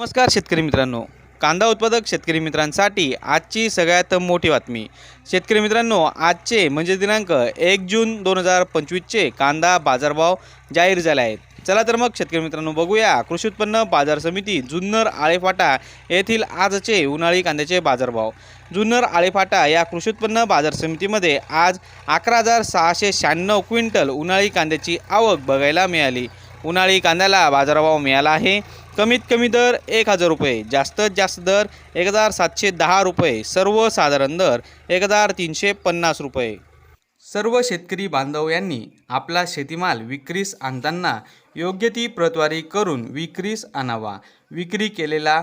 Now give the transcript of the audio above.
नमस्कार शेतकरी मित्रांनो. कांदा उत्पादक शेतकरी मित्रांसाठी आजची सगळ्यात मोठी बातमी. शेतकरी मित्रांनो आजचे म्हणजे दिनांक एक जून दोन हजार पंचवीसचे कांदा बाजारभाव जाहीर झाले आहेत. चला तर मग शेतकरी मित्रांनो बघूया. कृषी उत्पन्न बाजार समिती जुन्नर आळेफाटा येथील आजचे उन्हाळी कांद्याचे बाजारभाव. जुन्नर आळेफाटा या कृषी उत्पन्न बाजार समितीमध्ये आज अकरा हजार सहाशे शहाण्णव क्विंटल उन्हाळी कांद्याची आवक बघायला मिळाली. उन्हाळी कांद्याला बाजारभाव मिळाला आहे. कमीत कमी दर एक हजार रुपये जास्तीत जास्त दर एक हजार सातशे दहा रुपये सर्वसाधारण दर एक हजार तीनशे पन्नास रुपये. सर्व शेतकरी बांधव यांनी आपला शेतीमाल विक्रीस आणताना योग्य ती प्रतवारी करून विक्रीस आणावा. विक्री केलेला